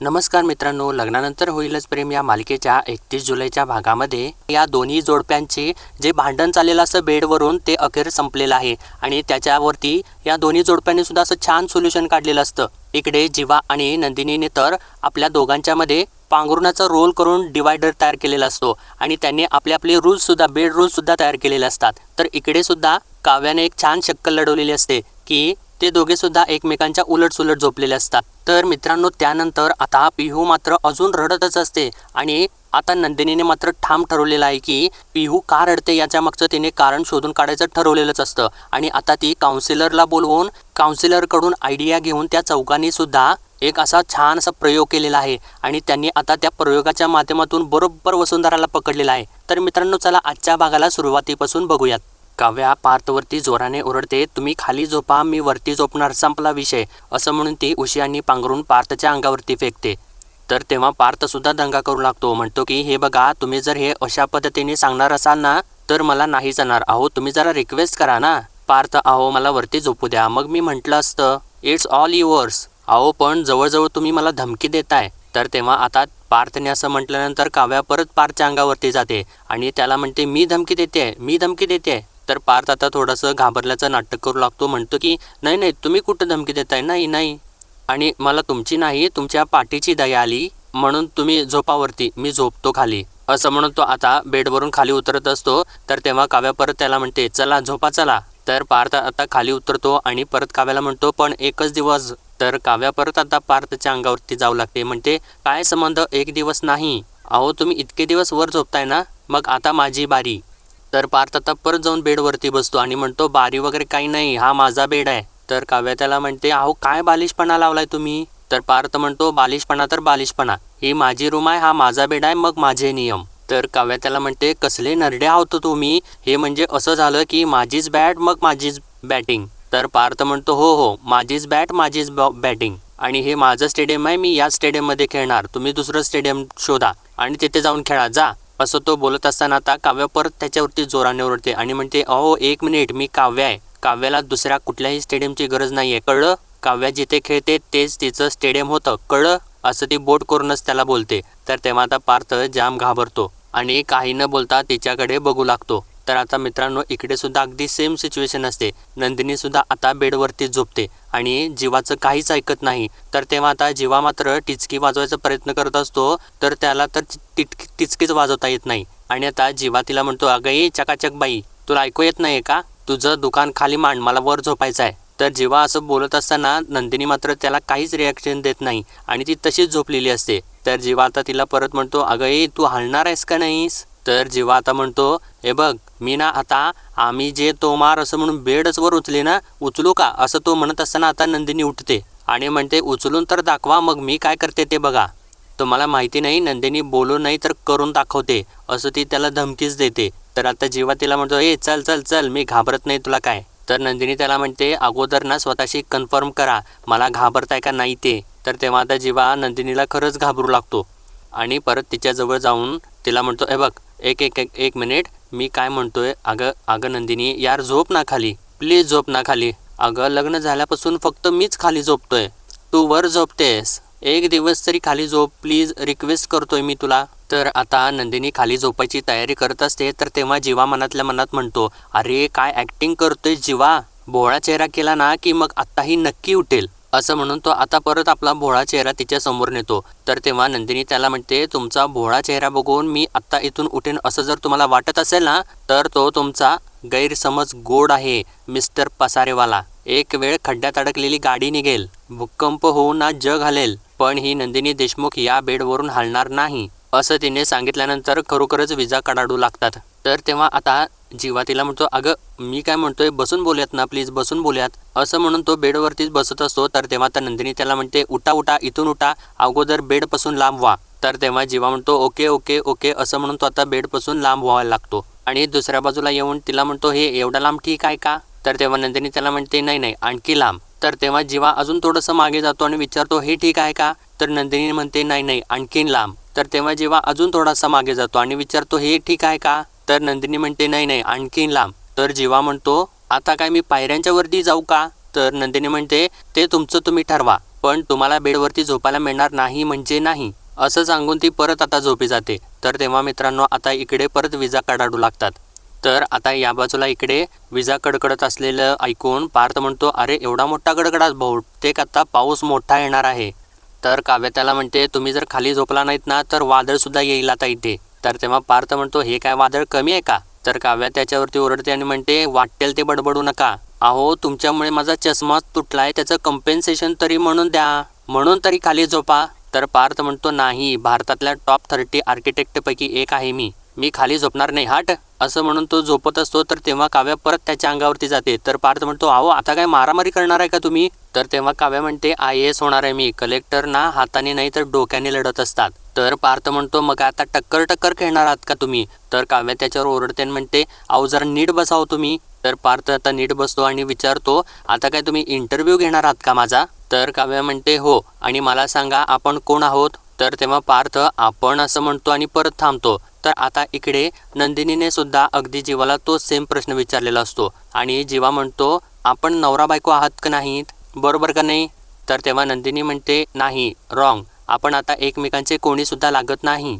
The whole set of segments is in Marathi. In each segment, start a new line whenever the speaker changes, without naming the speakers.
नमस्कार मित्रांनो लग्नानंतर होईलच प्रेम या मालिकेच्या एकतीस जुलैच्या भागामध्ये. या दोन्ही जोडप्यांचे जे भांडण चाललेलं असं बेडवरून ते अखेर संपलेलं आहे आणि त्याच्यावरती या दोन्ही जोडप्यांनी सुद्धा असं छान सोल्युशन काढलेलं असतं. इकडे जीवा आणि नंदिनीने तर आपल्या दोघांच्यामध्ये पांघरुणाचा रोल करून डिवायडर तयार केलेला असतो आणि त्यांनी आपले आपले रूल्ससुद्धा बेड रूल्स सुद्धा तयार केलेले असतात. तर इकडे सुद्धा काव्याने एक छान शक्कल लढवलेली असते की ते दोघेसुद्धा एकमेकांच्या उलट सुलट झोपलेले असतात. तर मित्रांनो त्यानंतर आता पिहू मात्र अजून रडतच असते आणि आता नंदिनीने मात्र ठाम ठरवलेलं आहे की पिहू का रडते याच्या मागचं तिने कारण शोधून काढायचं ठरवलेलंच असतं. आणि आता ती काउन्सिलरला बोलवून काउन्सिलरकडून आयडिया घेऊन त्या चौकांनी सुद्धा एक असा छान असा प्रयोग केलेला आहे. आणि त्यांनी आता त्या प्रयोगाच्या माध्यमातून बरोबर वसुंधराला पकडलेला आहे. तर मित्रांनो चला आजच्या भागाला सुरुवातीपासून बघूयात. काव्या पार्थवरती जोराने ओरडते तुम्ही खाली झोपा मी वरती झोपणार संपला विषय. असं म्हणून ती उशियांनी पांघरून पार्थच्या अंगावरती फेकते. तर तेव्हा पार्थसुद्धा दंगा करू लागतो म्हणतो की हे बघा तुम्ही जर हे अशा पद्धतीने सांगणार असाल ना तर मला नाही जाणार अहो तुम्ही जरा रिक्वेस्ट करा ना. पार्थ अहो मला वरती झोपू द्या. मग मी म्हटलं असतं इट्स ऑल युअर्स अहो पण जवळजवळ तुम्ही मला धमकी देताय. तर तेव्हा आता पार्थने असं म्हटल्यानंतर काव्या परत पार्थच्या अंगावरती जाते आणि त्याला म्हणते मी धमकी देते मी धमकी देते तर पार्थ आता थोडंसं घाबरल्याचं नाटक करू लागतो. म्हणतो की नाही नाही तुम्ही कुठं धमकी देताय? नाही नाही. आणि मला तुमची नाही तुमच्या पाठीची दया आली म्हणून तुम्ही झोपावरती मी झोपतो खाली. असं म्हणून तो आता बेडवरून खाली उतरत असतो. तर तेव्हा काव्या परत त्याला म्हणते चला झोपा चला. तर पार्थ आता खाली उतरतो आणि परत काव्याला म्हणतो पण एकच दिवस. तर काव्या परत आता पार्थच्या अंगावरती जाऊ लागते. म्हणते काय संबंध? एक दिवस नाही. अहो तुम्ही इतके दिवस वर झोपताय ना? मग आता माझी बारी. तर पार्थ आता परत जाऊन बेडवरती बसतो आणि म्हणतो बारी वगैरे काही नाही हा माझा बेड आहे. तर काव्या त्याला म्हणते अहो काय बालिशपणा लावलाय तुम्ही? तर पार्थ म्हणतो बालिशपणा तर बालिशपणा. ही माझी रूम आहे हा माझा बेड आहे मग माझे नियम. तर काव्या त्याला म्हणते कसले नरडे आहोत तुम्ही? हे म्हणजे असं झालं की माझीच बॅट मग माझीच बॅटिंग. तर पार्थ म्हणतो हो हो माझीच बॅट माझीच बॅटिंग. आणि हे माझं स्टेडियम आहे मी या स्टेडियममध्ये खेळणार. तुम्ही दुसरं स्टेडियम शोधा आणि तिथे जाऊन खेळा जा. असं तो बोलत असताना आता काव्य परत त्याच्यावरती जोराने ओरडते आणि म्हणते अहो एक मिनिट मी काव्य आहे. काव्याला दुसऱ्या कुठल्याही स्टेडियमची गरज नाही आहे कळलं? काव्या जिथे खेळते तेच तिचं स्टेडियम होतं. कळलं असं ती बोट करूनच त्याला बोलते. तर तेव्हा आता पार्थ जाम घाबरतो आणि काही न बोलता तिच्याकडे बघू लागतो. तर आता मित्रांनो इकडे सुद्धा अगदी सेम सिच्युएशन असते. नंदिनी सुद्धा आता बेडवरती झोपते आणि जीवाचं काहीच ऐकत नाही. तर तेव्हा आता जीवा मात्र टिचकी वाजवायचा प्रयत्न करत असतो तर त्याला तर टिचकी टिचकीच वाजवता येत नाही. आणि आता जीवा तिला म्हणतो अगं चकाचक बाई तुला ऐकू येत नाही का? तुझं दुकान खाली मांड मला वर झोपायचं आहे तर जेव्हा असं बोलत असताना नंदिनी मात्र त्याला काहीच रिॲक्शन देत नाही आणि ती तशीच झोपलेली असते. तर जेव्हा आता तिला परत म्हणतो अगं तू हलणार आहेस का नाहीस? तर जेव्हा आता म्हणतो हे बघ मी ना आता आम्ही जे तोमार असं म्हणून बेडच वर उचले ना उचलू का? असं तो म्हणत असताना आता नंदिनी उठते आणि म्हणते उचलून तर दाखवा मग मी काय करते ते बघा. तुम्हाला माहिती नाही नंदिनी बोलू नाही तर करून दाखवते असं ती त्याला धमकीच देते. तर आता जेव्हा तिला म्हणतो ए चल चल चल मी घाबरत नाही तुला काय. तर नंदिनी त्याला म्हणते अगोदर ना स्वतःशी कन्फर्म करा मला घाबरताय का नाही ते. तर तेव्हा आता जेव्हा नंदिनीला खरंच घाबरू लागतो. आणि परत तिच्याजवळ जाऊन तिला म्हणतो ए बघ एक एक एक एक मिनिट मी काय म्हणतोय? अगं अगं नंदिनी यार झोप ना खाली. प्लीज झोप ना खाली. अगं लग्न झाल्यापासून फक्त मीच खाली झोपतोय. तू वर झोपतेस. एक दिवस तरी खाली झोप प्लीज. रिक्वेस्ट करतोय मी तुला. तर आता नंदिनी खाली झोपायची तयारी करत असते तर तेव्हा जीवा मनातल्या मनात म्हणतो अरे काय ॲक्टिंग करतोय जीवा? भोळा चेहरा केला ना की मग आत्ताही नक्की उठेल. असं म्हणून तो आता परत आपला भोळा चेहरा तिच्या समोर नेतो. तर तेव्हा नंदिनी त्याला म्हणते तुमचा भोळा चेहरा बघून मी आत्ता इथून उठेन असं जर तुम्हाला वाटत असेल ना तर तो तुमचा गैरसमज गोड आहे मिस्टर पसारेवाला. एक वेळ खड्ड्यात अडकलेली गाडी निघेल भूकंप होऊन ना जग हलेल पण ही नंदिनी देशमुख या बेडवरून हलणार नाही. असं तिने सांगितल्यानंतर खरोखरच विजा कडाडू लागतात. तर तेव्हा आता जीवा तिला म्हणतो अगं मी काय म्हणतोय बसून बोलूयात ना प्लीज बसून बोलूयात. असं म्हणून तो बेडवरतीच बसत असतो. तर तेव्हा आता नंदिनी त्याला म्हणते उठा उठा इथून उठा अगोदर बेडपासून लांब व्हा. तर तेव्हा जीवा म्हणतो ओके ओके ओके असं म्हणून तो आता बेडपासून लांब व्हायला लागतो. आणि दुसऱ्या बाजूला येऊन तिला म्हणतो हे एवढा लांब ठीक आहे का? तर तेव्हा नंदिनी त्याला म्हणते नाही नाही आणखी लांब. तर तेव्हा जीवा अजून थोडंसं मागे जातो आणि विचारतो हे ठीक आहे का? तर नंदिनी म्हणते नाही नाही आणखीन लांब. तर तेव्हा जेव्हा अजून थोडासा मागे जातो आणि विचारतो हे ठीक आहे का? तर नंदिनी म्हणते नाही नाही आणखीन लांब. तर जीवा म्हणतो आता काय मी पायऱ्यांच्या वरती जाऊ का? तर नंदिनी म्हणते ते तुमचं तुम्ही ठरवा पण तुम्हाला बेडवरती झोपायला मिळणार नाही म्हणजे नाही. असं सांगून ती परत आता झोपी जाते. तर तेव्हा मित्रांनो आता इकडे परत विजा काढाडू लागतात. तर आता या बाजूला इकडे विजा कडकडत असलेलं ऐकून पार्थ म्हणतो अरे एवढा मोठा कडकडाट बहुतेक आता पाऊस मोठा येणार आहे. तर काव्य त्याला म्हणते तुम्ही जर खाली झोपला नाहीत ना तर वादळसुद्धा येईल आता इथे. तर तेव्हा पार्थ म्हणतो हे काय वादळ कमी आहे का? तर काव्या त्याच्यावरती ओरडते आणि म्हणते वाटेल ते बडबडू नका. अहो तुमच्यामुळे माझा चष्मा तुटलाय त्याचं कम्पेन्सेशन तरी म्हणून द्या. म्हणून तरी खाली झोपा. तर पार्थ म्हणतो नाही भारतातल्या टॉप थर्टी आर्किटेक्टपैकी एक आहे मी. मी खाली झोपणार नाही हाट. असं म्हणून तो झोपत असतो तर तेव्हा काव्या परत त्याच्या अंगावरती जाते. तर पार्थ म्हणतो अहो आता काय मारामारी करणार आहे का तुम्ही? तर तेव्हा काव्या म्हणते आय एस होणार आहे मी. कलेक्टर ना हाताने नाही तर डोक्याने लढत असतात. तर पार्थ म्हणतो मग आता टक्कर टक्कर खेळणार आहात का तुम्ही? तर काव्या त्याच्यावर ओरडते आणि म्हणते अहो जरा नीट बसाव तुम्ही. तर पार्थ आता नीट बसतो आणि विचारतो आता काय तुम्ही इंटरव्ह्यू घेणार आहात का माझा? तर काव्या म्हणते हो. आणि मला सांगा आपण कोण आहोत? तर तेव्हा पार्थ आपण असं म्हणतो आणि परत थांबतो. तर आता इकडे नंदिनीने सुद्धा अगदी जीवाला तो सेम प्रश्न विचारलेला असतो. आणि जीवा म्हणतो आपण नवरा बायको आहात का नाहीत? बरोबर का नाही? तर तेव्हा नंदिनी म्हणते नाही रॉंग आपण आता एकमेकांचे कोणीसुद्धा लागत नाही.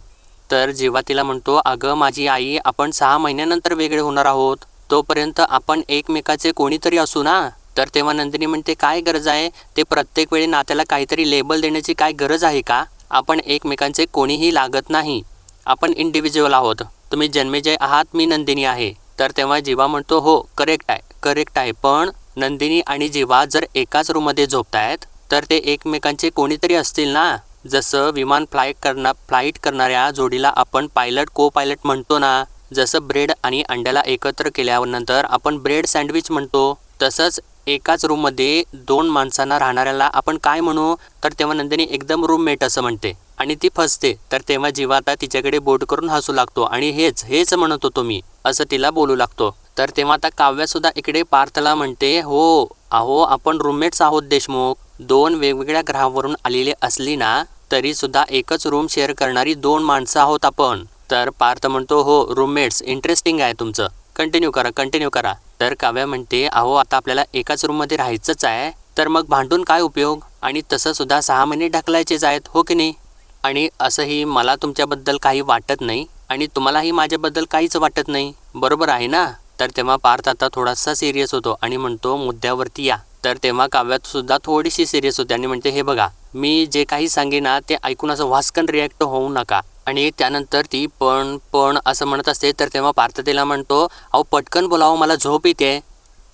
तर जेव्हा तिला म्हणतो अगं माझी आई आपण सहा महिन्यानंतर वेगळे होणार आहोत. तोपर्यंत आपण एकमेकाचे कोणीतरी असू ना? तर तेव्हा नंदिनी म्हणते काय गरज आहे? ते प्रत्येक वेळी नात्याला काहीतरी लेबल देण्याची काय गरज आहे का? आपण एकमेकांचे कोणीही लागत नाही. आपण इंडिव्हिज्युअल आहोत. तुम्ही जन्मेजय आहात मी नंदिनी आहे. तर तेव्हा जीवा म्हणतो हो करेक्ट आहे करेक्ट आहे. पण नंदिनी आणि जीवा जर एकाच रूममध्ये झोपतायत तर ते एकमेकांचे कोणीतरी असतील ना? जसं विमान फ्लाईट करणार फ्लाईट करणाऱ्या जोडीला आपण पायलट को पायलट म्हणतो ना जसं ब्रेड आणि अंड्याला एकत्र केल्यानंतर आपण ब्रेड सँडविच म्हणतो तसंच एकाच रूममध्ये दोन माणसांना राहणाऱ्याला आपण काय म्हणू? तर तेव्हा नंदिनी एकदम रूममेट असं म्हणते. आणि ती फसते. तर तेव्हा जीवा आता तिच्याकडे बोट करून हसू लागतो. आणि हेच हेच म्हणत होतो मी असं तिला बोलू लागतो. तर तेव्हा आता काव्यासुद्धा इकडे पार्थला म्हणते हो अहो आपण रूममेट्स आहोत देशमुख. दोन वेगवेगळ्या ग्रहावरून आलेले असली ना तरीसुद्धा एकच रूम शेअर करणारी दोन माणसं आहोत आपण. तर पार्थ म्हणतो हो रूममेट्स इंटरेस्टिंग आहे तुमचं. कंटिन्यू करा कंटिन्यू करा. तर काव्या म्हणते अहो आता आपल्याला एकाच रूममध्ये राहायचंच आहे. तर मग भांडून काय उपयोग? आणि तसं सुद्धा सहा महिने ढकलायचेच आहेत हो की नाही? आणि असंही मला तुमच्याबद्दल काही वाटत नाही आणि तुम्हालाही माझ्याबद्दल काहीच वाटत नाही. बरोबर आहे ना? तर तेव्हा पार्थ आता थोडासा सिरियस होतो आणि म्हणतो मुद्द्यावरती या. तर तेव्हा काव्यात सुद्धा थोडीशी सिरियस होते आणि म्हणते हे बघा मी जे काही सांगेन ना ते ऐकून असं वास्कन रिॲक्ट होऊ नका. आणि त्यानंतर ती पण पण असं म्हणत असते तर तेव्हा पार्थ तिला म्हणतो अहो पटकन बोलावं मला झोप येते.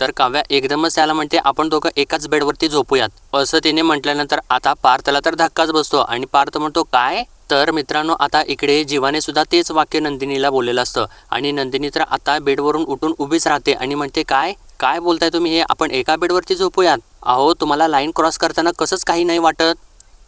तर काव्या एकदमच त्याला म्हणते आपण दोघं एकाच बेडवरती झोपूयात. असं तिने म्हटल्यानंतर आता पार्थला तर धक्काच बसतो आणि पार्थ म्हणतो काय? तर मित्रांनो आता इकडे जीवाने सुद्धा तेच वाक्य नंदिनीला बोललेलं असतं. आणि नंदिनी तर आता बेडवरून उठून उभीच राहते आणि म्हणते काय? काय बोलताय तुम्ही हे? आपण एका बेडवरती झोपूयात? अहो तुम्हाला लाईन क्रॉस करताना कसंच काही नाही वाटत.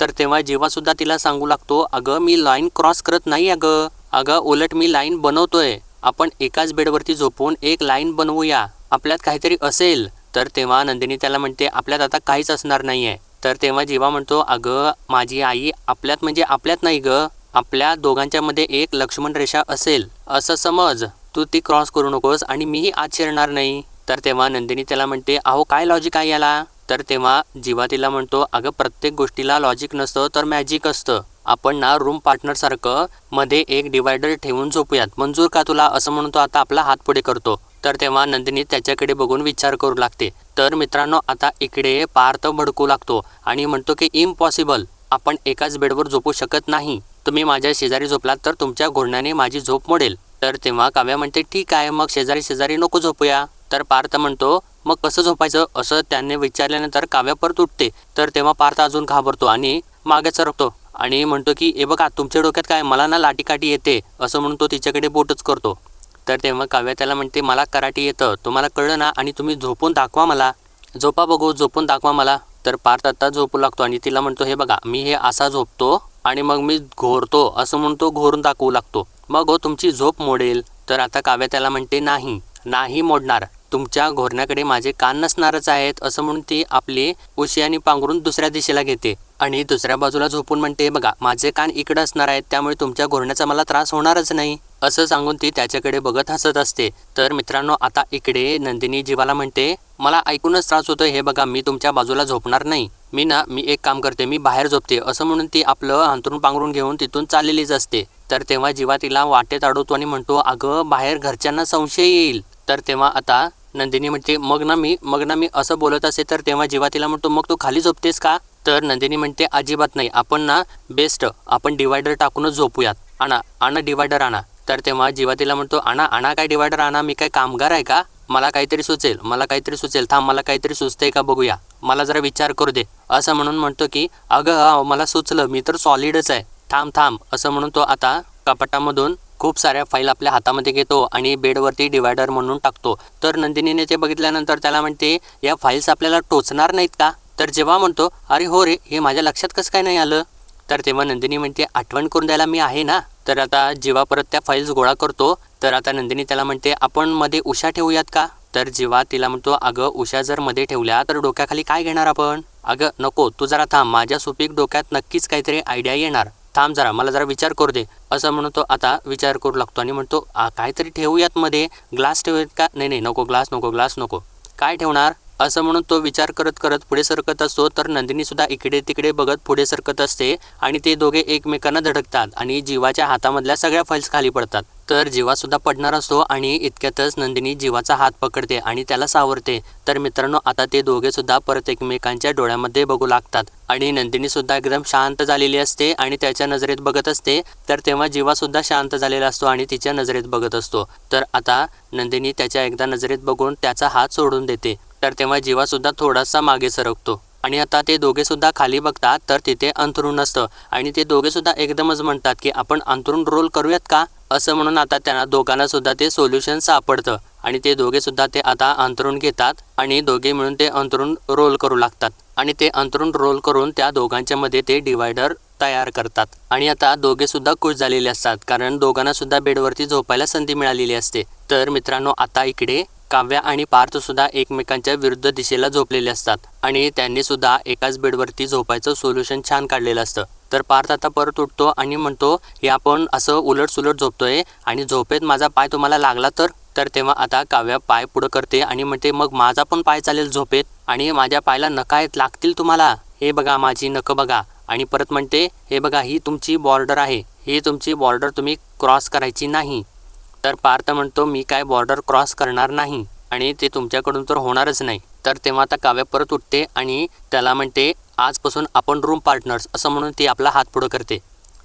तर तेव्हा जेव्हासुद्धा तिला सांगू लागतो अगं मी लाईन क्रॉस करत नाही अगं. अगं उलट मी लाईन बनवतोय. आपण एकाच बेडवरती झोपून एक लाईन बनवूया. आपल्यात काहीतरी असेल. तर तेव्हा नंदिनी त्याला म्हणते आपल्यात आता काहीच असणार नाही आहे तर तेव्हा जेव्हा म्हणतो अगं माझी आई आपल्यात म्हणजे आपल्यात नाही ग. आपल्या दोघांच्यामध्ये एक लक्ष्मण रेषा असेल. असं समज. तू ती क्रॉस करू नकोस आणि मीही आत शिरणार नाही. तर तेव्हा नंदिनी त्याला म्हणते अहो काय लॉजिक आहे याला? तर तेव्हा जीवा तिला म्हणतो अगं प्रत्येक गोष्टीला लॉजिक नसतं तर मॅजिक असतं. आपण ना रूम पार्टनरसारखं मध्ये एक डिवायडर ठेवून झोपूयात. मंजूर का तुला? असं म्हणतो आता आपला हात पुढे करतो. तर तेव्हा नंदिनी त्याच्याकडे बघून विचार करू लागते. तर मित्रांनो आता इकडे पार्थ भडकू लागतो आणि म्हणतो की इम्पॉसिबल आपण एकाच बेडवर झोपू शकत नाही. तुम्ही माझ्या शेजारी झोपलात तर तुमच्या घोरण्याने माझी झोप मोडेल. तर तेव्हा काव्या म्हणते ठीक आहे मग शेजारी शेजारी नको झोपूया. तर पार्थ म्हणतो मग कसं झोपायचं? असं त्याने विचारल्यानंतर काव्या परत उठते. तर तेव्हा पार्थ अजून घाबरतो आणि मागे सरकतो आणि म्हणतो की ए बघा तुमच्या डोक्यात काय? मला ना लाटीकाठी येते. असं म्हणून तो तिच्याकडे बोटच करतो. तर तेव्हा काव्या त्याला म्हणते मला कराटी येतं. तुम्हाला कळलं ना? आणि तुम्ही झोपून दाखवा मला. झोपा बघू झोपून दाखवा मला. तर पार्थ आता झोपू लागतो आणि तिला म्हणतो हे बघा मी हे असा झोपतो आणि मग मी घोरतो. असं म्हणून तो घोरून दाखवू लागतो. मग हो तुमची झोप मोडेल. तर आता काव्या त्याला म्हणते नाही. नाही मोडणार. तुमच्या घोरण्याकडे माझे कान नसणारच आहेत असं म्हणून ती आपली उशियानी पांघरून दुसऱ्या दिशेला घेते. आणि दुसऱ्या बाजूला झोपून म्हणते बघा माझे कान इकडे असणार आहेत त्यामुळे तुमच्या घोरण्याचा मला त्रास होणारच नाही. असं सांगून ती त्याच्याकडे बघत हसत असते. तर मित्रांनो आता इकडे नंदिनी जीवाला म्हणते मला ऐकूनच त्रास होतोय हे बघा मी तुमच्या बाजूला झोपणार नाही. मी ना मी एक काम करते मी बाहेर झोपते. असं म्हणून ती आपलं अंतरून पांघरून घेऊन तिथून चाललेलीच असते. तर तेव्हा जीवा तिला वाटेत अडवतो आणि म्हणतो अगं बाहेर घरच्यांना संशय येईल. तर तेव्हा आता नंदिनी म्हणते मग ना मी मग ना मी असं बोलत असे तर तेव्हा जीवा तिला म्हणतो मग तू खाली झोपतेस का? तर नंदिनी म्हणते अजिबात नाही. आपण ना बेस्ट आपण डिवायडर टाकूनच झोपूयात. आणा आणा डिवायडर आणा. तर तेव्हा जीवा तिला म्हणतो आणा आणा काय डिवायडर आणा? मी काय कामगार आहे का? मला काहीतरी सुचेल मला काहीतरी सुचेल. थांब मला काहीतरी सुचतंय का बघूया. मला जरा विचार करू दे. असं म्हणून म्हणतो की अगं मला सुचलं. मी तर सॉलिडच आहे. थांब थांब. असं म्हणून तो आता कपाटामधून खूप साऱ्या फाईल आपल्या हातामध्ये घेतो आणि बेडवरती डिवायडर म्हणून टाकतो. तर नंदिनीने ते बघितल्यानंतर त्याला म्हणते या फाईल्स आपल्याला टोचणार नाहीत का? तर जेव्हा म्हणतो अरे हो रे हे माझ्या लक्षात कसं काय नाही आलं? तर तेव्हा नंदिनी म्हणते आठवण करून द्यायला मी आहे ना? तर आता जीवा परत त्या फाईल्स गोळा करतो तर आता नंदिनी त्याला म्हणते आपण मध्ये उषा ठेवूयात का? तर जीवा तिला म्हणतो अगं उषा जर मध्ये ठेवल्या तर डोक्याखाली काय घेणार आपण? अगं नको तू जरा थांब माझ्या सुपीक डोक्यात नक्कीच काहीतरी आयडिया येणार. थांब जरा मला जरा विचार करू दे. असं म्हणून तो आता विचार करू लागतो आणि म्हणतो काहीतरी ठेवूयात मध्ये. ग्लास ठेवूयात का? नाही नाही नको ग्लास नको ग्लास नको. काय ठेवणार? असं म्हणून तो विचार करत करत पुढे सरकत असतो तर नंदिनीसुद्धा इकडे तिकडे बघत पुढे सरकत असते आणि ते दोघे एकमेकांना धडकतात आणि जीवाच्या हातामधल्या सगळ्या फाईल्स खाली पडतात. तर जीवासुद्धा पडणार असतो आणि इतक्यातच नंदिनी जीवाचा हात पकडते आणि त्याला सावरते. तर मित्रांनो आता ते दोघेसुद्धा परत एकमेकांच्या डोळ्यामध्ये बघू लागतात आणि नंदिनीसुद्धा एकदम शांत झालेली असते आणि त्याच्या नजरेत बघत असते. तर तेव्हा जीवासुद्धा शांत झालेला असतो आणि तिच्या नजरेत बघत असतो. तर आता नंदिनी त्याच्या एकदा नजरेत बघून त्याचा हात सोडून देते. तर तेव्हा जीवासुद्धा थोडासा मागे सरकतो. आणि आता ते दोघे सुद्धा खाली बघतात तर तिथे अंथरूण असतं. आणि ते दोघे सुद्धा एकदमच म्हणतात की आपण अंथरूण रोल करूयात का? असं म्हणून आता त्यांना दोघांना सुद्धा ते सोल्युशन सापडतं. आणि ते दोघे सुद्धा ते आता अंतरून घेतात आणि दोघे मिळून ते अंतरून रोल करू लागतात. आणि ते अंतरून रोल करून त्या दोघांच्या मध्ये ते डिवायडर तयार करतात. आणि आता दोघे सुद्धा खुश झालेले असतात कारण दोघांना सुद्धा बेडवरती झोपायला संधी मिळालेली असते. तर मित्रांनो आता इकडे काव्या आणि पार्थ सुद्धा एकमेकांच्या विरुद्ध दिशेला झोपलेले असतात. आणि त्यांनी सुद्धा एकाच बेडवरती झोपायचं सोल्युशन छान काढलेलं असतं. तर पार्थ आता परत उठतो आणि म्हणतो हे आपण असं उलट सुलट झोपतोय आणि झोपेत माझा पाय तुम्हाला लागला तर? तर तेव्हा आता काव्या पाय पुढं करते आणि म्हणते मग माझा पण पाय चालेल झोपेत? आणि माझ्या पायला नका येत लागतील तुम्हाला? हे बघा माझी नखं बघा. आणि परत म्हणते हे बघा ही तुमची बॉर्डर आहे. ही तुमची बॉर्डर तुम्ही क्रॉस करायची नाही. तर पार्थ म्हणतो मी काय बॉर्डर क्रॉस करणार नाही आणि ते तुमच्याकडून तर होणारच नाही. तर तेव्हा आता काव्या परत उठते आणि त्याला म्हणते आजपासून आपण रूम पार्टनर्स असं म्हणून ती आपला हात पुढं करते.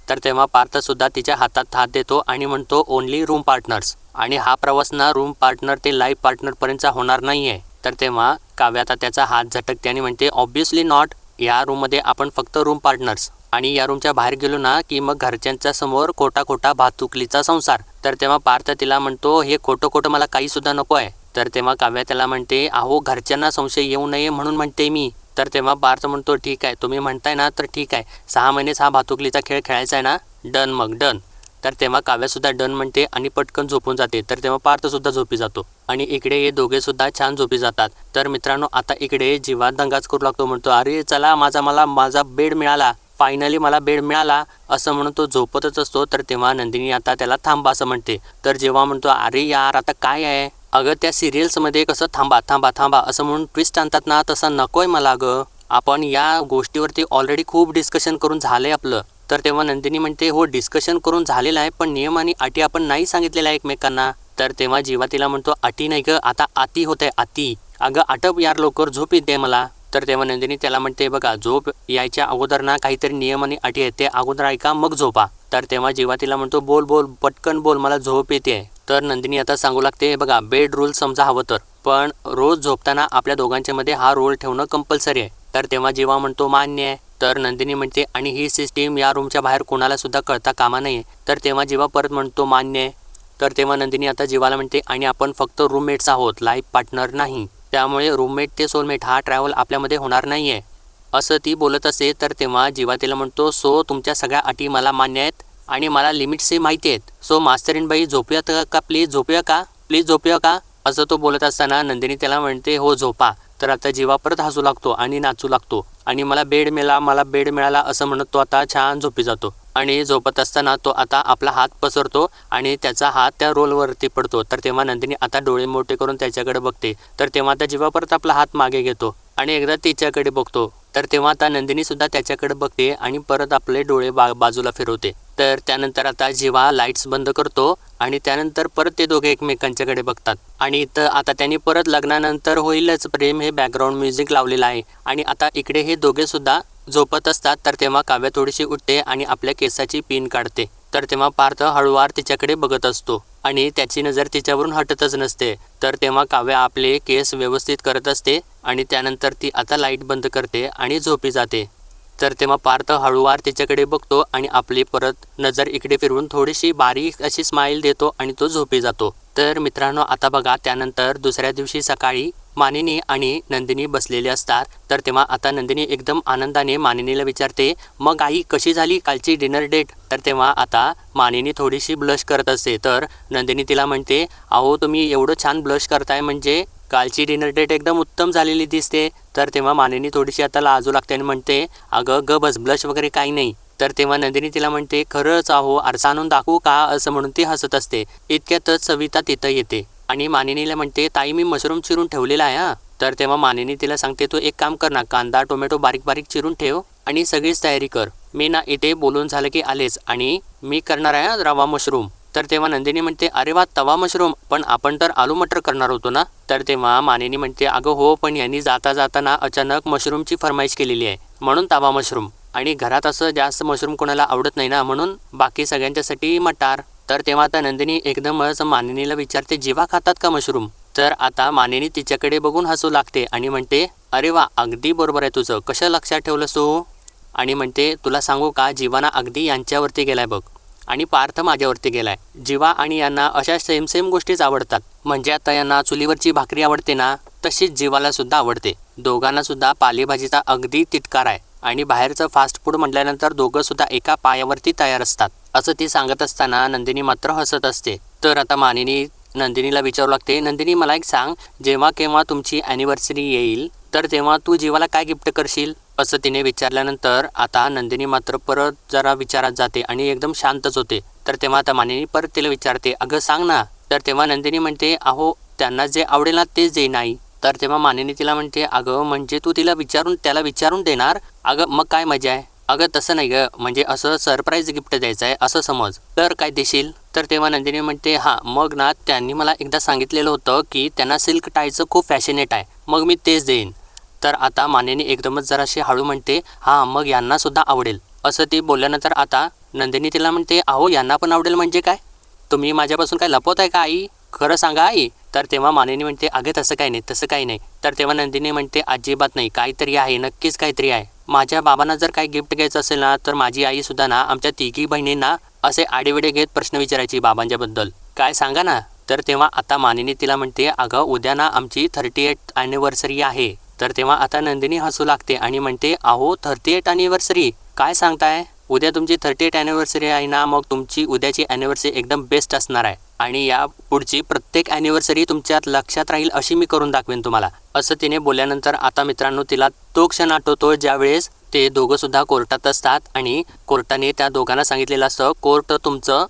तर तेव्हा पार्थसुद्धा तिच्या हातात हात देतो आणि म्हणतो ओनली रूम पार्टनर्स आणि हा प्रवास ना रूम पार्टनर ते लाईफ पार्टनरपर्यंतचा होणार नाही आहे तर तेव्हा काव्या आता त्याचा हात झटकते आणि म्हणते ऑब्व्हियसली नॉट या रूममध्ये आपण फक्त रूम पार्टनर्स आणि या रूमच्या बाहेर गेलो ना की मग घरच्यांच्या समोर खोटा खोटा भातुकलीचा संसार. तर तेव्हा पार्थ तिला म्हणतो हे खोटं खोटं मला काही सुद्धा नको आहे. तर तेव्हा काव्या त्याला म्हणते अहो घरच्यांना संशय येऊ नये म्हणून म्हणते मी. तर तेव्हा पार्थ म्हणतो ठीक आहे तुम्ही म्हणताय ना तर ठीक आहे. सहा महिनेच हा भातुकलीचा खेळ खेळायचा आहे ना डन मग डन. तर तेव्हा काव्यासुद्धा डन म्हणते आणि पटकन झोपून जाते. तर तेव्हा पार्थसुद्धा झोपी जातो. आणि इकडे हे दोघेसुद्धा छान झोपी जातात. तर मित्रांनो आता इकडे जीवा दंगाच करू लागतो. म्हणतो अरे चला माझा मला माझा बेड मिळाला. फायनली मला बेड मिळाला असं म्हणून तो झोपतच असतो. तर तेव्हा नंदिनी आता त्याला थांबा असं म्हणते. तर जेव्हा म्हणतो अरे यार आता काय आहे? अगं त्या सिरियल्समध्ये कसं थांबा थांबा थांबा असं म्हणून ट्विस्ट आणतात ना तसं नकोय मला अगं आपण या गोष्टीवरती ऑलरेडी खूप डिस्कशन करून झालं आहे आपलं. तर तेव्हा नंदिनी म्हणते हो डिस्कशन करून झालेलं आहे पण नियम आणि अटी आपण नाही सांगितलेल्या एकमेकांना. तर तेव्हा जेव्हा तिला म्हणतो अटी नाही गं आता आती होत आहे आती अगं आटप यार लवकर झोप येते मला. तर तेव्हा नंदिनी त्याला म्हणते बघा झोप यायच्या अगोदर ना काहीतरी नियम आणि अटी आहेत ते अगोदर ऐका मग झोपा. तर तेव्हा जेव्हा तिला म्हणतो बोल बोल पटकन बोल मला झोप येते. तर नंदिनी आता सांगू लागते बघा बेड रूल समजा हवं तर पण रोज झोपताना आपल्या दोघांच्या मध्ये हा रोल ठेवणं कंपल्सरी आहे. तर तेव्हा जेव्हा म्हणतो मान्य आहे तर नंदिनी म्हणते आणि ही सिस्टीम या रूमच्या बाहेर कोणाला सुद्धा कळता कामा नाही तर तेव्हा जेव्हा परत म्हणतो मान्य आहे तर तेव्हा नंदिनी आता जीवाला म्हणते आणि आपण फक्त रूममेट्स आहोत लाईफ पार्टनर नाही. त्यामुळे रूममेट ते सोलमेट हा ट्रॅव्हल आपल्यामध्ये होणार नाही आहे असं ती बोलत असे तर तेव्हा जीवा तिला म्हणतो सो तुमच्या सगळ्या अटी मला मान्य आहेत आणि मला लिमिट्सही माहिती आहेत. सो मास्तरीनबाई झोपूयात का प्लीज झोपूया का? प्लीज झोपूया का? असं तो बोलत असताना नंदिनी त्याला म्हणते हो झोपा. तर आता जीवा परत हसू लागतो आणि नाचू लागतो. आणि मला बेड मिळाला मला बेड मिळाला असं म्हणत तो आता छान झोपी जातो. आणि झोपत असताना तो आता आपला हात पसरतो आणि त्याचा हात त्या रोलवरती पडतो. तर तेव्हा नंदिनी आता डोळे मोठे करून त्याच्याकडे बघते. तर तेव्हा आता जेव्हा परत आपला हात मागे घेतो आणि एकदा तिच्याकडे बघतो. तर तेव्हा आता नंदिनी सुद्धा त्याच्याकडे बघते आणि परत आपले डोळे बा बाजूला फिरवते. तर त्यानंतर आता जेव्हा लाईट्स बंद करतो आणि त्यानंतर परत ते दोघे एकमेकांच्याकडे बघतात. आणि इथं आता त्यांनी परत लग्नानंतर होईलच प्रेम हे बॅकग्राऊंड म्युझिक लावलेलं आहे. आणि आता इकडे हे दोघे सुद्धा झोपत असतात तर तेव्हा काव्य थोडीशी उठते आणि आपल्या केसाची पिन काढते. तर तेव्हा पार्थ हळूवार तिच्याकडे बघत असतो आणि त्याची नजर तिच्यावरून हटतच नसते. तर तेव्हा काव्य आपले केस व्यवस्थित करत असते आणि त्यानंतर ती आता लाइट बंद करते आणि झोपी जाते. तर तेव्हा पार्थ हळूवार तिच्याकडे बघतो आणि आपली परत नजर इकडे फिरवून थोडीशी बारीक अशी स्माईल देतो आणि तो झोपी जातो. तर मित्रांनो आता बघा त्यानंतर दुसऱ्या दिवशी सकाळी मानिनी आणि नंदिनी बसलेले असतात. तर तेव्हा आता नंदिनी एकदम आनंदाने मानिनीला विचारते मग आई कशी झाली कालची डिनर डेट? तर तेव्हा आता मानिनी थोडीशी ब्लश करत असते. तर नंदिनी तिला म्हणते अहो तुम्ही एवढं छान ब्लश करताय म्हणजे कालची डिनर डेट एकदम उत्तम झालेली दिसते. तर तेव्हा मानिनी थोडीशी आता लाजू लागते आणि म्हणते अगं ग बस ब्लश वगैरे काही नाही. तर तेव्हा नंदिनी तिला म्हणते खरंच अहो आरसा आणून दाखवू का? असं म्हणून ती हसत असते. इतक्यातच सविता तिथं येते. आणि मानिनीला म्हणते ताई मी मशरूम चिरून ठेवलेला आहे हा. तर तेव्हा मानिनी तिला सांगते तू एक काम कर ना कांदा टोमॅटो बारीक बारीक चिरून ठेव आणि सगळीच तयारी कर. मी ना इथे बोलून झालं की आलेच आणि मी करणार आहे रवा मशरूम. तर तेव्हा नंदिनी म्हणते अरे वा तवा मशरूम. पण आपण तर आलू मटर करणार होतो ना? तर तेव्हा मानिनी म्हणते अगं हो पण यांनी जाता जाताना अचानक मशरूमची फरमाईश केलेली आहे म्हणून तवा मशरूम. आणि घरात असं जास्त मशरूम कोणाला आवडत नाही ना म्हणून बाकी सगळ्यांच्यासाठी मटार. तर तेव्हा आता नंदिनी एकदमच मानिनीला विचारते जीवा खातात का मशरूम? तर आता मानिनी तिच्याकडे बघून हसू लागते आणि म्हणते अरे वा अगदी बरोबर आहे तुझं. कशा लक्षात ठेवलंस तू? आणि म्हणते तुला सांगू का जीवाना अगदी यांच्यावरती गेलाय बघ. आणि पार्थ माझ्यावरती गेलाय. जीवा आणि यांना अशा सेम सेम गोष्टीच आवडतात. म्हणजे आता यांना चुलीवरची भाकरी आवडते ना तशीच जीवाला सुद्धा आवडते. दोघांना सुद्धा पालेभाजीचा अगदी तिटकार आहे. आणि बाहेरचं फास्ट फूड म्हटल्यानंतर दोघं सुद्धा एका पायावरती तयार असतात. असं ती सांगत असताना नंदिनी मात्र हसत असते. तर आता मानिनी नंदिनीला विचारू लागते नंदिनी मला एक सांग जेव्हा केव्हा तुमची ॲनिव्हर्सरी येईल तर तेव्हा तू जीवाला काय गिफ्ट करशील? असं तिने विचारल्यानंतर आता नंदिनी मात्र परत जरा विचारात जाते आणि एकदम शांतच होते. तर तेव्हा आता मानिनी परत तिला विचारते अगं सांग ना. तर तेव्हा नंदिनी म्हणते अहो त्यांना जे आवडेल ना तेच दे नाही. तर तेव्हा मानिनी तिला म्हणते अगं म्हणजे तू तिला विचारून त्याला विचारून देणार? अगं मग काय मजा आहे? अगं तसं नाही गं. म्हणजे असं सरप्राईज गिफ्ट द्यायचं आहे असं समज. तर काय देशील? तर तेव्हा नंदिनी म्हणते हां. मग ना त्यांनी मला एकदा सांगितलेलं होतं की त्यांना सिल्क टायचं खूप फॅशनेट आहे. मग मी तेच देईन. तर आता मानेने एकदमच जराशी हळू म्हणते हां मग यांना सुद्धा आवडेल. असं ती बोलल्यानंतर आता नंदिनी तिला म्हणते अहो यांना पण आवडेल म्हणजे काय? तुम्ही माझ्यापासून काय लपवत आहे का आई? खरं सांगा आई. तर तेव्हा मानेनी म्हणते अगं तसं काही नाही तसं काही नाही. तर तेव्हा नंदिनी म्हणते अजिबात नाही काहीतरी आहे नक्कीच काहीतरी आहे. माझ्या बाबांना जर काही गिफ्ट घ्यायचं असेल ना तर माझी आई सुद्धा ना आमच्या तिघी बहिणींना असे आडेवेडे घेत प्रश्न विचारायची बाबांच्याबद्दल. काय सांगा ना? तर तेव्हा आता मानिनी तिला म्हणते अगं उद्या ना आमची थर्टी एट ॲनिव्हर्सरी आहे. तर तेव्हा आता नंदिनी हसू लागते आणि म्हणते अहो थर्टी एट ॲनिव्हर्सरी काय सांगताय? उद्या तुमची थर्टी एट ॲनिव्हर्सरी आहे ना मग तुमची उद्याची ॲनिव्हर्सरी एकदम बेस्ट असणार आहे. आणि या पुढची प्रत्येक ॲनिव्हर्सरी तुमच्यात लक्षात राहील अशी मी करून दाखवेन तुम्हाला. असं तिने बोलल्यानंतर आता मित्रांनो तिला तो क्षण आठवतो ज्यावेळेस ते दोघं सुद्धा कोर्टात असतात आणि कोर्टाने त्या दोघांना सांगितलेलं असतं कोर्ट तुमचं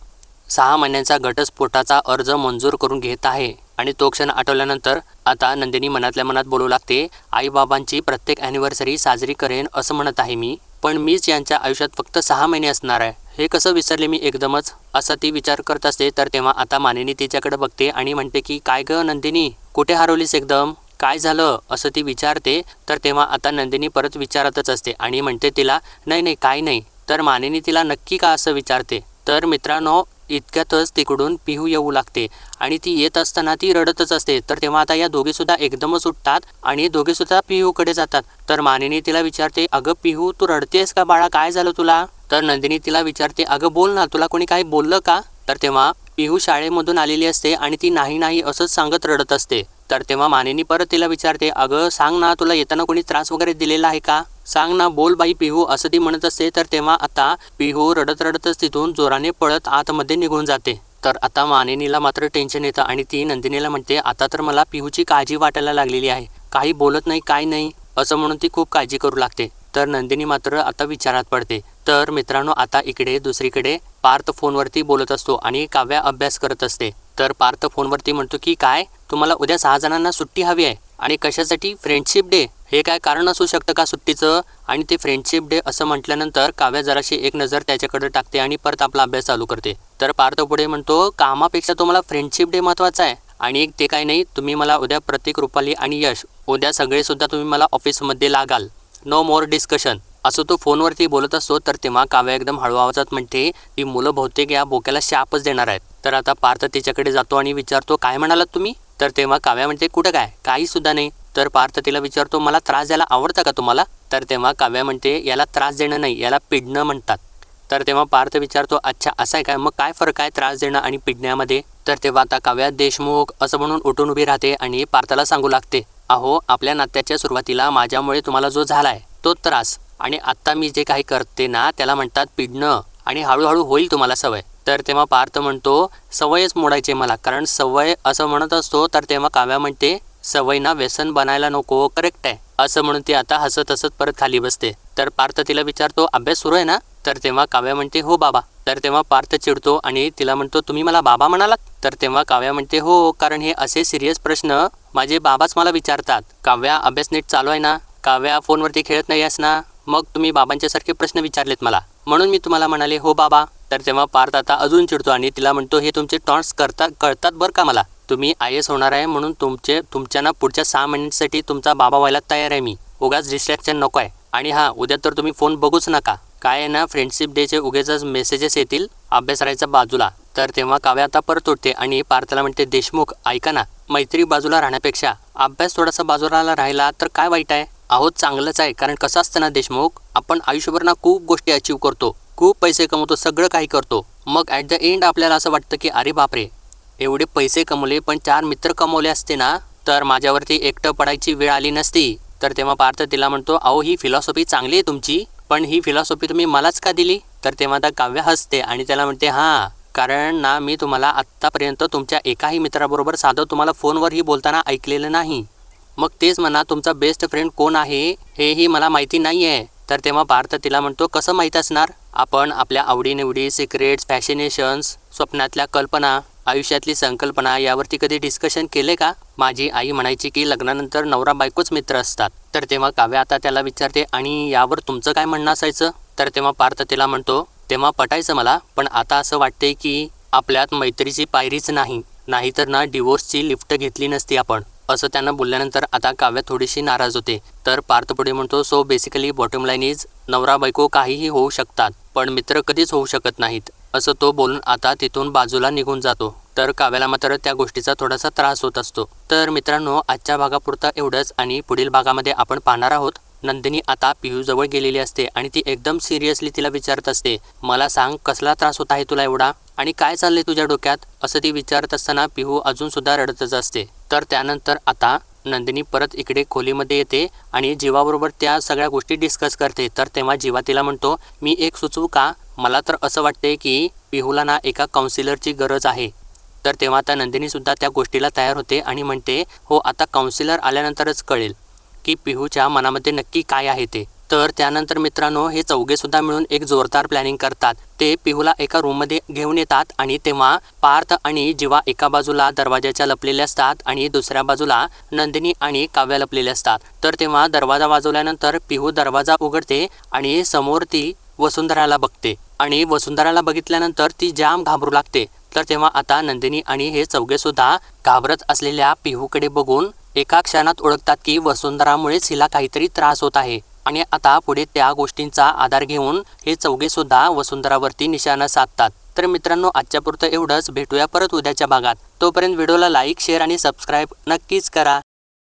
सहा महिन्यांचा घटस्फोटाचा अर्ज मंजूर करून घेत आहे. आणि तो क्षण आठवल्यानंतर आता नंदिनी मनातल्या मनात बोलू लागते आईबाबांची प्रत्येक ॲनिव्हर्सरी साजरी करेन असं म्हणत आहे मी. पण मीच यांच्या आयुष्यात फक्त सहा महिने असणार आहे. हे कसं विसरले मी एकदमच? असा ती विचार करत असते तर तेव्हा आता मानिनी तिच्याकडे बघते आणि म्हणते की काय गं नंदिनी? कुठे हरवलीस एकदम? काय झालं? असं ती विचारते तर तेव्हा आता नंदिनी परत विचारतच असते आणि म्हणते तिला नाही नाही काय नाही. तर मानिनी तिला नक्की का असं विचारते? तर मित्रांनो इतक्यातच तिकडून पिहू येऊ लागते आणि ती येत असताना ती रडतच असते. तर तेव्हा आता या दोघीसुद्धा एकदमच उठतात आणि दोघीसुद्धा पिहूकडे जातात. तर मानिनी तिला विचारते अगं पिहू तू रडतेस का बाळा? काय झालं तुला? तर नंदिनी तिला विचारते अगं बोल ना तुला कोणी काही बोललं का? तर तेव्हा पिहू शाळेमधून आलेली असते आणि ती नाही नाही असंच सांगत रडत असते. तर तेव्हा मानिनी परत तिला विचारते अगं सांग ना तुला येताना कोणी त्रास वगैरे दिलेला आहे का? सांग ना बोल बाई पिहू असं ती म्हणत असते तर तेव्हा आता पिहू रडत रडतच तिथून जोराने पळत आतमध्ये निघून जाते. तर आता मानिनीला मात्र टेन्शन येतं आणि ती नंदिनीला म्हणते आता तर मला पिहूची काळजी वाटायला लागलेली आहे. काही बोलत नाही काय नाही. असं म्हणून ती खूप काळजी करू लागते. तर नंदिनी मात्र आता विचारात पडते. तर मित्रांनो आता इकडे दुसरीकडे पार्थ फोनवरती बोलत असतो आणि काव्या अभ्यास करत असते. तर पार्थ फोनवरती म्हणतो की काय? तुम्हाला उद्या सहा जणांना सुट्टी हवी आहे. आणि कशासाठी? फ्रेंडशिप डे हे काय कारण असू शकतं का सुट्टीचं? आणि ते फ्रेंडशिप डे असं म्हटल्यानंतर काव्या जराशी एक नजर त्याच्याकडे टाकते आणि परत आपला अभ्यास चालू करते. तर पार्थ पुढे म्हणतो कामापेक्षा तुम्हाला फ्रेंडशिप डे महत्त्वाचा आहे. आणि ते काय नाही तुम्ही मला उद्या प्रतीक रुपाली आणि यश उद्या सगळेसुद्धा तुम्ही मला ऑफिसमध्ये लागाल. नो मोर डिस्कशन असं तो फोनवरती बोलत असतो तर तेव्हा काव्या एकदम हळू आवाजात म्हणते की मुलं बहुतेक या बोक्याला शापच देणार आहेत. तर आता पार्थ तिच्याकडे जातो आणि विचारतो काय म्हणालात तुम्ही? तर तेव्हा काव्या म्हणते कुठं काय? काही सुद्धा नाही. तर पार्थ तिला विचारतो मला त्रास द्यायला आवडतं का तुम्हाला? तर तेव्हा काव्या म्हणते याला त्रास देणं नाही याला पिडणं म्हणतात. तर तेव्हा पार्थ विचारतो अच्छा असं आहे काय मग काय फरक आहे त्रास देणं आणि पिडण्यामध्ये? तर तेव्हा आता काव्या देशमुख असं म्हणून उठून उभी राहते आणि पार्थला सांगू लागते अहो आपल्या नात्याच्या सुरुवातीला माझ्यामुळे तुम्हाला जो झालाय तो त्रास. आणि आत्ता मी जे काही करते ना त्याला म्हणतात पिडणं. आणि हळूहळू होईल तुम्हाला सवय. तर तेव्हा पार्थ म्हणतो सवयच मोडायची मला. कारण सवय असं म्हणत असतो तर तेव्हा काव्या म्हणते सवयीना व्यसन बनायला नको करेक्ट आहे. असं म्हणून ती आता हसत हसत परत खाली बसते. तर पार्थ तिला विचारतो अभ्यास सुरू आहे ना? तर तेव्हा काव्या म्हणते हो बाबा. तर तेव्हा पार्थ चिडतो आणि तिला म्हणतो तुम्ही मला बाबा म्हणालात? तर तेव्हा काव्या म्हणते हो कारण हे असे सिरियस प्रश्न माझे बाबाच मला विचारतात. काव्या अभ्यास नीट चालू आहे ना? काव्या फोनवरती खेळत नाही आहेस ना? मग तुम्ही बाबांच्यासारखे प्रश्न विचारलेत मला. म्हणून मी तुम्हाला म्हणाले हो बाबा. तर तेव्हा पार्थ आता अजून चिडतो आणि तिला म्हणतो हे तुमचे टॉन्ट्स करता कळतात बरं का मला? तुम्ही आय एस होणार आहे म्हणून तुमचे तुमच्या ना पुढच्या सहा महिन्यांसाठी तुमचा बाबा व्हायला तयार आहे मी. उगाच डिस्ट्रॅक्शन नको आहे आणि हां उद्या तर तुम्ही फोन बघूच नका. काय आहे ना फ्रेंडशिप डेचे उगेच मेसेजेस येतील अभ्यास राहायचा बाजूला. तर तेव्हा काव्या आता परत उठते आणि पार्थला म्हणते देशमुख ऐका ना मैत्री बाजूला राहण्यापेक्षा अभ्यास थोडासा बाजूला राहिला तर काय वाईट आहे? आहोत चांगलंच आहे कारण कसं असतं ना देशमुख आपण आयुष्यभर ना खूप गोष्टी अचीव करतो. खूप पैसे कमवतो सगळं काही करतो. मग ॲट द एंड आपल्याला असं वाटतं की अरे बापरे एवढे पैसे कमवले पण चार मित्र कमवले असते ना तर माझ्यावरती एकटं पडायची वेळ आली नसती. तर तेव्हा पार्थ तिला म्हणतो अहो ही फिलॉसॉफी चांगली आहे तुमची पण ही फिलॉसॉफी तुम्ही मलाच का दिली? तर तेव्हा त्या काव्य हसते आणि त्याला म्हणते हां कारण ना मी तुम्हाला आत्तापर्यंत तुमच्या एकाही मित्राबरोबर साधं तुम्हाला फोनवरही बोलताना ऐकलेलं नाही. मग तेच म्हणा तुमचा बेस्ट फ्रेंड कोण आहे हेही मला माहिती नाही आहे तर तेव्हा पार्थ तिला म्हणतो कसं माहीत असणार? आपण आपल्या आवडीनिवडी सिक्रेट्स फॅशिनेशन्स स्वप्नातल्या कल्पना आयुष्यातली संकल्पना यावरती कधी डिस्कशन केले का? माझी आई म्हणायची की लग्नानंतर नवरा बायकोच मित्र असतात. तर तेव्हा काव्या आता त्याला विचारते आणि यावर तुमचं काय म्हणणं असायचं? तर तेव्हा पार्थ तिला म्हणतो तेव्हा पटायचं मला पण आता असं वाटते की आपल्यात मैत्रीची पायरीच नाही. नाहीतर ना डिवोर्सची लिफ्ट घेतली नसती आपण. असं त्यांना बोलल्यानंतर आता काव्या थोडीशी नाराज होते. तर पार्थ पुढे म्हणतो so basically bottom line is नवरा बायको काहीही होऊ शकतात. पण मित्र कधीच होऊ शकत नाहीत. असं तो बोलून आता तिथून बाजूला निघून जातो. तर काव्याला मात्र त्या गोष्टीचा थोडासा त्रास होत असतो. तर मित्रांनो आजच्या भागापुरता एवढंच आणि पुढील भागामध्ये आपण पाहणार आहोत. नंदिनी आता पियूजवळ गेलेली असते आणि ती एकदम सिरियसली तिला विचारत असते मला सांग कसला त्रास होत आहे तुला एवढा? आणि काय चाललंय तुझ्या डोक्यात? असं ती विचारत असताना पिहू अजून सुद्धा रडतच असते. तर त्यानंतर आता नंदिनी परत इकडे खोलीमध्ये येते आणि जीवाबरोबर त्या सगळ्या गोष्टी डिस्कस करते. तर तेव्हा जीवा तिला म्हणतो मी एक सुचवू का? मला तर असं वाटते की पिहूला ना एका काउन्सिलरची गरज आहे. तर तेव्हा आता नंदिनीसुद्धा त्या गोष्टीला तयार होते आणि म्हणते हो आता काउन्सिलर आल्यानंतरच कळेल की पिहूच्या मनामध्ये नक्की काय आहे ते. तर त्यानंतर मित्रांनो हे चौघेसुद्धा मिळून एक जोरदार प्लॅनिंग करतात. ते पिहूला एका रूममध्ये घेऊन येतात आणि तेव्हा पार्थ आणि जीवा एका बाजूला दरवाजाच्या लपलेल्या असतात आणि दुसऱ्या बाजूला नंदिनी आणि काव्या लपलेल्या असतात. तर तेव्हा दरवाजा वाजवल्यानंतर पिहू दरवाजा उघडते आणि समोर ती वसुंधराला बघते. आणि वसुंधराला बघितल्यानंतर ती जाम घाबरू लागते. तर तेव्हा आता नंदिनी आणि हे चौघे सुद्धा घाबरत असलेल्या पिहूकडे बघून एका क्षणात ओळखतात की वसुंधरामुळेच हिला काहीतरी त्रास होत आहे. आणि आता पुढे त्या गोष्टींचा आधार घेऊन हे चौघे सुद्धा वसुंधरावरती निशाणा साधतात. तर मित्रांनो आजच्यापुरतं एवढंच. भेटूया परत उद्याच्या भागात. तोपर्यंत व्हिडिओला लाईक शेअर आणि सबस्क्राईब नक्कीच करा.